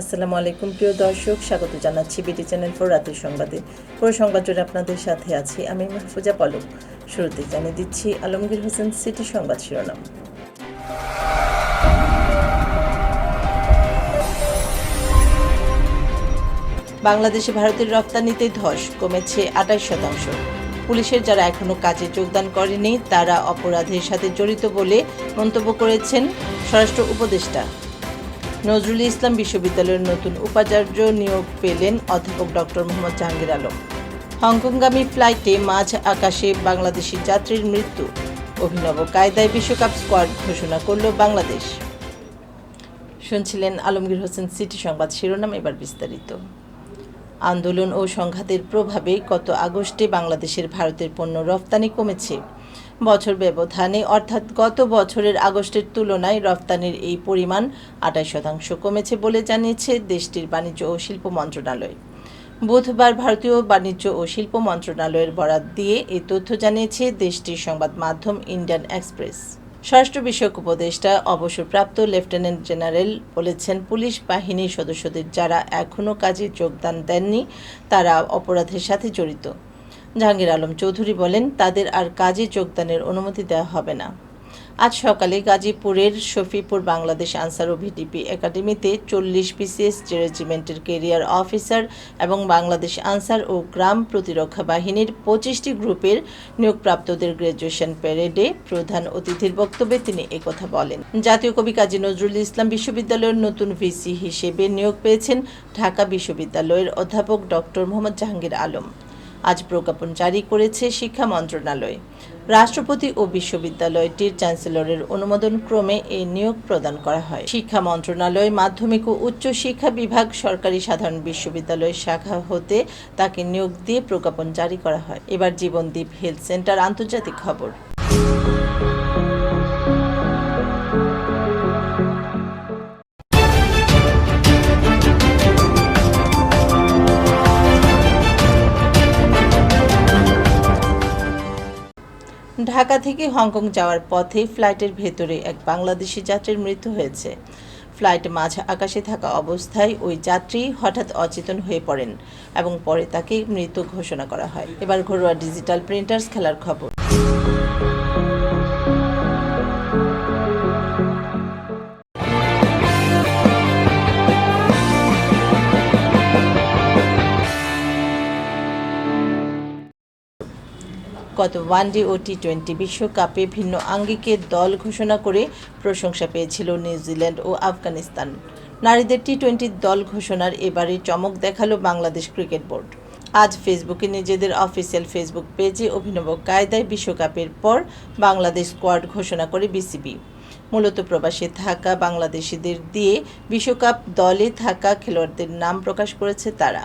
আসসালামু আলাইকুম, প্রিয় দর্শক। স্বাগত জানাচ্ছি বিটি চ্যানেল ফোর রাতের সংবাদে। পুরো সংবাদ জুড়ে আপনাদের সাথে আছি আমি মাহফুজা পলক। শুরুতে জানিয়ে দিচ্ছি আলমগীর হোসেন সিটি সংবাদ শিরোনাম। বাংলাদেশে ভারতের রপ্তানিতে ধস কমেছে আঠাশ শতাংশ। পুলিশের যারা এখনও কাজে যোগদান করেনি, তারা অপরাধের সাথে জড়িত বলে মন্তব্য করেছেন স্বরাষ্ট্র উপদেষ্টা। নজরুল ইসলাম বিশ্ববিদ্যালয়ের নতুন উপাচার্য নিয়োগ পেলেন অধ্যাপক ডক্টর মোহাম্মদ জাহাঙ্গীর আলম। হংকংগামী ফ্লাইটে মাঝ আকাশে বাংলাদেশি যাত্রীর মৃত্যু। অভিনব কায়দায় বিশ্বকাপ স্কোয়াড ঘোষণা করল বাংলাদেশ। শুনছিলেন আলমগীর হোসেন সিটি সংবাদ শিরোনাম এবার বিস্তারিত। আন্দোলন ও সংঘাতের প্রভাবে গত আগস্টে বাংলাদেশের ভারতের পণ্য রফতানি কমেছে। বছর ব্যবধানে, অর্থাৎ গত বছরের আগস্টের তুলনায় রফতানির এই পরিমাণ আটাশ শতাংশ কমেছে বলে জানিয়েছে দেশটির বাণিজ্য ও শিল্প মন্ত্রণালয়। বুধবার ভারতীয় বাণিজ্য ও শিল্প মন্ত্রণালয়ের বরাত দিয়ে এই তথ্য জানিয়েছে দেশটির সংবাদ মাধ্যম ইন্ডিয়ান এক্সপ্রেস। স্বরাষ্ট্র বিষয়ক উপদেষ্টা, অবসরপ্রাপ্ত লেফটেন্যান্ট জেনারেল বলেছেন, পুলিশ বাহিনীর সদস্যদের যারা এখনও কাজে যোগদান দেননি, তারা অপরাধের সাথে জড়িত। জাহাঙ্গীর আলম চৌধুরী বলেন, তাদের আর কাজে যোগদানের অনুমতি দেওয়া হবে না। আজ সকালে গাজীপুরের শফিপুর বাংলাদেশ আনসার ও ভিডিপি একাডেমিতে চল্লিশ বিসিএস রেজিমেন্টের কেরিয়ার অফিসার এবং বাংলাদেশ আনসার ও গ্রাম প্রতিরক্ষা বাহিনীর পঁচিশটি গ্রুপের নিয়োগপ্রাপ্তদের গ্র্যাজুয়েশন প্যারেডে প্রধান অতিথির বক্তব্যে তিনি একথা বলেন। জাতীয় কবি কাজী নজরুল ইসলাম বিশ্ববিদ্যালয়ের নতুন ভিসি হিসেবে নিয়োগ পেয়েছেন ঢাকা বিশ্ববিদ্যালয়ের অধ্যাপক ডক্টর মোহাম্মদ জাহাঙ্গীর আলম। আজ প্রজ্ঞাপন জারি করেছে শিক্ষা মন্ত্রণালয়। রাষ্ট্রপতি ও বিশ্ববিদ্যালয়টির চ্যান্সেলরের অনুমোদন ক্রমে এই নিয়োগ প্রদান করা হয়। শিক্ষা মন্ত্রণালয়, মাধ্যমিক ও উচ্চ শিক্ষা বিভাগ, সরকারি সাধারণ বিশ্ববিদ্যালয় শাখা হতে তাকে নিয়োগ দিয়ে প্রজ্ঞাপন জারি করা হয়। এবার জীবনদ্বীপ হেলথ সেন্টার আন্তর্জাতিক খবর। ঢাকা থেকে হংকং যাওয়ার পথে ফ্লাইটের ভেতরে এক বাংলাদেশি যাত্রীর মৃত্যু হয়েছে। ফ্লাইট মাঝ আকাশে থাকা অবস্থায় ওই যাত্রী হঠাৎ অচেতন হয়ে পড়েন এবং পরে তাকে মৃত ঘোষণা করা হয়। এবার ঘরোয়া ডিজিটাল প্রিন্টার্স খেলার খবর। গত ওয়ানডে ও টি টোয়েন্টি বিশ্বকাপে ভিন্ন আঙ্গিকের দল ঘোষণা করে প্রশংসা পেয়েছিল নিউজিল্যান্ড ও আফগানিস্তান। নারীদের টি টোয়েন্টির দল ঘোষণার এবারে চমক দেখাল বাংলাদেশ ক্রিকেট বোর্ড। আজ ফেসবুকে নিজেদের অফিসিয়াল ফেসবুক পেজে অভিনব কায়দায় বিশ্বকাপের পর বাংলাদেশ স্কোয়াড ঘোষণা করে বিসিবি। মূলত প্রবাসে থাকা বাংলাদেশিদের দিয়ে বিশ্বকাপ দলে থাকা খেলোয়াড়দের নাম প্রকাশ করেছে তারা।